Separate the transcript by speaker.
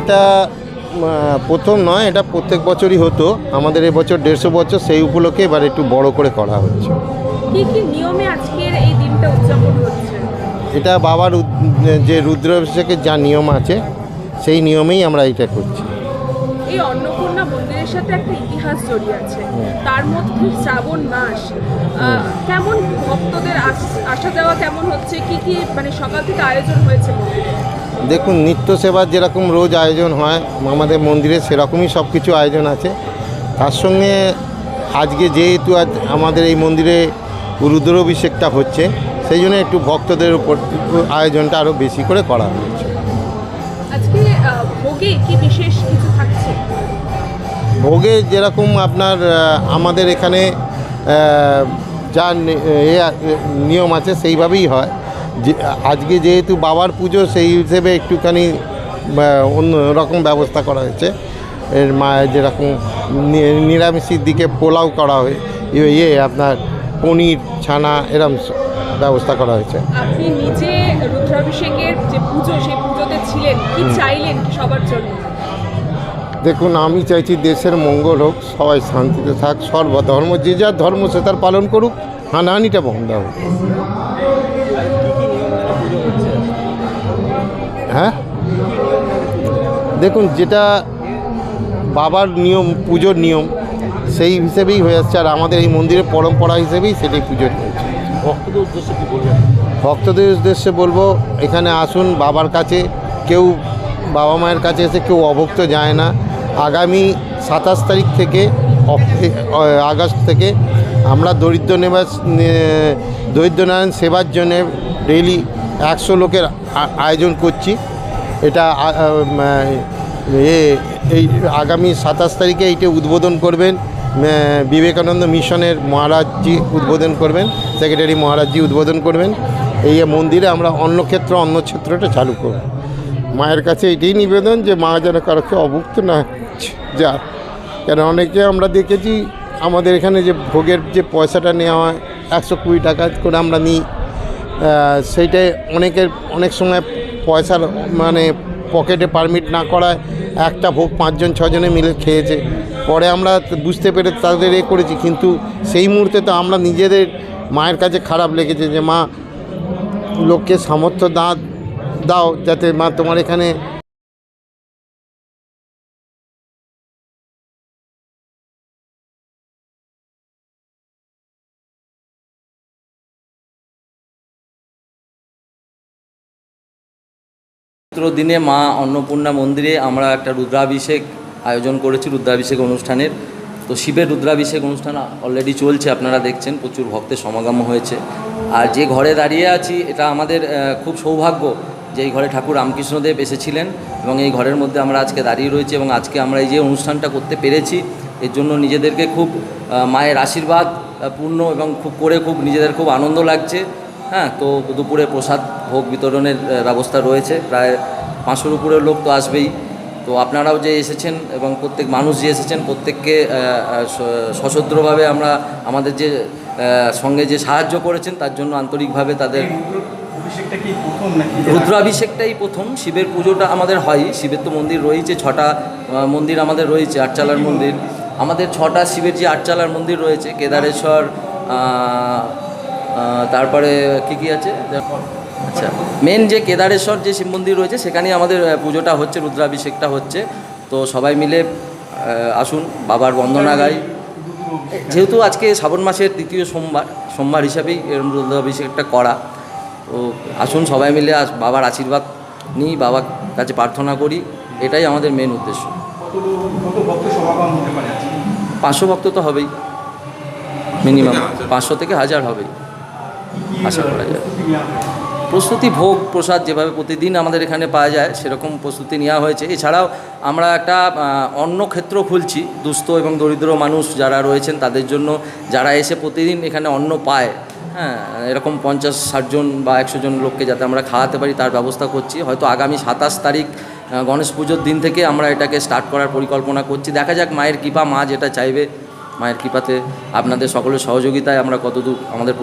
Speaker 1: এটা প্রথম নয় এটা প্রত্যেক বছরই হতো। আমাদের এবছর দেড়শো বছর সেই উপলক্ষে এবার একটু বড় করে করা হচ্ছে। এটা বাবার যে রুদ্রাভিষেকের যা নিয়ম আছে সেই নিয়মেই আমরা এটা করছি।
Speaker 2: এই অন্নপূর্ণা মন্দিরের সাথে একটা ইতিহাস জড়িয়ে আছে। তার মধ্যে শ্রাবণ মাস কেমন ভক্তদের আসা যাওয়া কেমন হচ্ছে? কি কি মানে সকাল থেকে আয়োজন হয়েছে
Speaker 1: দেখুন নিত্য সেবার যেরকম রোজ আয়োজন হয় আমাদের মন্দিরে সেরকমই সব কিছু আয়োজন আছে। তার সঙ্গে আজকে যেহেতু আজ আমাদের এই মন্দিরে রুদ্রাভিষেকটা হচ্ছে সেই জন্য একটু ভক্তদের উপর আয়োজনটা আরও বেশি করে করা হয়েছে।
Speaker 2: আজকে ভোগে কি বিশেষ কিছু থাকছে?
Speaker 1: ভোগে যেরকম আপনার আমাদের এখানে যা নিয়ম আছে সেইভাবেই হয়। যে আজকে যেহেতু বাবার পুজো সেই হিসেবে একটুখানি অন্য রকম ব্যবস্থা করা হয়েছে। এর মা যেরকম নিরামিষের দিকে পোলাও করা হয় ইয়ে- ইয়ে আপনার পনির ছানা এরম ব্যবস্থা করা হয়েছে।
Speaker 2: আপনি নিজে রুদ্রাভিষেকের যে পুজো সেই পুজোতে ছিলেন কি চাইলেন সবার জন্য?
Speaker 1: দেখুন আমি চাইছি দেশের মঙ্গল হোক সবাই শান্তিতে থাক সর্বধর্ম যে যার ধর্ম সে তার পালন করুক হানাহানিটা বন্ধ হোক। হ্যাঁ? দেখুন যেটা বাবার নিয়ম পুজোর নিয়ম সেই হিসেবেই হয়ে আসছে আর আমাদের এই মন্দিরের পরম্পরা হিসেবেই সেটাই পুজো হয়েছে
Speaker 3: ভক্তদের উদ্দেশ্যে কি বলবেন?
Speaker 1: ভক্তদের উদ্দেশ্যে বলব, এখানে আসুন, বাবার কাছে, কেউ বাবা মায়ের কাছে এসে কেউ অভক্ত যায় না। আগামী সাতাশ তারিখ থেকে আগস্ট থেকে আমরা দরিদ্র নিবাস নে- দরিদ্র নারায়ণ সেবার জন্য ডেইলি একশো লোকের আয়োজন করছি। এটা এ, এই আগামী সাতাশ তারিখে এইটা উদ্বোধন করবেন। বিবেকানন্দ মিশনের মহারাজজি উদ্বোধন করবেন, সেক্রেটারি মহারাজজি উদ্বোধন করবেন। এই মন্দিরে আমরা অন্য ক্ষেত্র, অন্য ক্ষেত্রটা চালু করব। মায়ের কাছে এটাই নিবেদন যে মা যেন কারোকে অভুক্ত না যা। কেন অনেকে আমরা দেখেছি, আমাদের এখানে যে ভোগের যে পয়সাটা নেওয়া হয়, একশো কুড়ি টাকা করে আমরা নিই সেইটাই অনেকের, অনেক সময় পয়সার মানে পকেটে পারমিট না করায় একটা ভোগ পাঁচজন, ছজনে মিলে খেয়েছে। পরে আমরা বুঝতে পেরে তাদের এ করেছি, কিন্তু সেই মুহূর্তে তো আমরা নিজেদের মায়ের কাছে খারাপ লেগেছে যে মা লোককে সামর্থ্য দা, দাও যাতে মা তোমার এখানে
Speaker 3: দিনে মা অন্নপূর্ণা মন্দিরে আমরা একটা রুদ্রাভিষেক আয়োজন করেছি, রুদ্রাভিষেক অনুষ্ঠানের। তো শিবের রুদ্রাভিষেক অনুষ্ঠান অলরেডি চলছে, আপনারা দেখছেন, প্রচুর ভক্তের সমাগম হয়েছে। আর যে ঘরে দাঁড়িয়ে আছি, এটা আমাদের খুব সৌভাগ্য যে এই ঘরে ঠাকুর রামকৃষ্ণদেব এসেছিলেন এবং এই ঘরের মধ্যে আমরা আজকে দাঁড়িয়ে রয়েছি এবং আজকে আমরা এই যে অনুষ্ঠানটা করতে পেরেছি, এর জন্য নিজেদেরকে খুব মায়ের আশীর্বাদ পূর্ণ এবং খুব, করে খুব নিজেদের খুব আনন্দ লাগছে। হ্যাঁ তো দুপুরে প্রসাদ ভোগ বিতরণের ব্যবস্থা রয়েছে। প্রায় পাঁচশোর উপরের লোক তো আসবেই। তো আপনারাও যে এসেছেন এবং প্রত্যেক মানুষ যে এসেছেন প্রত্যেককে সশস্ত্রভাবে আমরা আমাদের যে সঙ্গে যে সাহায্য করেছেন তার জন্য আন্তরিকভাবে তাদের রুদ্রাভিষেকটাই প্রথম। শিবের পুজোটা আমাদের হয়। শিবের তো মন্দির রয়েছে ছটা মন্দির আমাদের রয়েছে আটচালার মন্দির। আমাদের ছটা শিবের যে আটচালার মন্দির রয়েছে কেদারেশ্বর তারপরে কি কি আছে? আচ্ছা মেন যে কেদারেশ্বর যে শিব মন্দির রয়েছে, সেখানেই আমাদের পুজোটা হচ্ছে, রুদ্রাভিষেকটা হচ্ছে। তো সবাই মিলে আসুন, বাবার বন্দনা গাই। যেহেতু আজকে শ্রাবণ মাসের তৃতীয় সোমবার সোমবার হিসাবেই এরম রুদ্রাভিষেকটা করা। তো আসুন সবাই মিলে বাবার আশীর্বাদ নিই, বাবার কাছে প্রার্থনা করি, এটাই আমাদের মেন উদ্দেশ্য। পাঁচশো ভক্ত তো হবেই। মিনিমাম পাঁচশো থেকে হাজার হবেই। আশা করা যায়। প্রস্তুতি ভোগ প্রসাদ যেভাবে প্রতিদিন আমাদের এখানে পাওয়া যায়, সেরকম প্রস্তুতি নেওয়া হয়েছে। এছাড়াও আমরা একটা অন্য ক্ষেত্র খুলছি। দুস্থ এবং দরিদ্র মানুষ যারা রয়েছেন, তাদের জন্য যারা এসে প্রতিদিন এখানে অন্ন পায় হ্যাঁ এরকম পঞ্চাশ ষাটজন বা একশো জন লোককে যাতে আমরা খাওয়াতে পারি, তার ব্যবস্থা করছি। হয়তো আগামী সাতাশ তারিখ গণেশ পুজোর দিন থেকে আমরা এটাকে স্টার্ট করার পরিকল্পনা করছি। দেখা যাক মায়ের কৃপা, মা যেটা চাইবে, মায়ের কৃপাতে আপনাদের সকলের সহযোগিতায় আমরা কতদূর আমাদের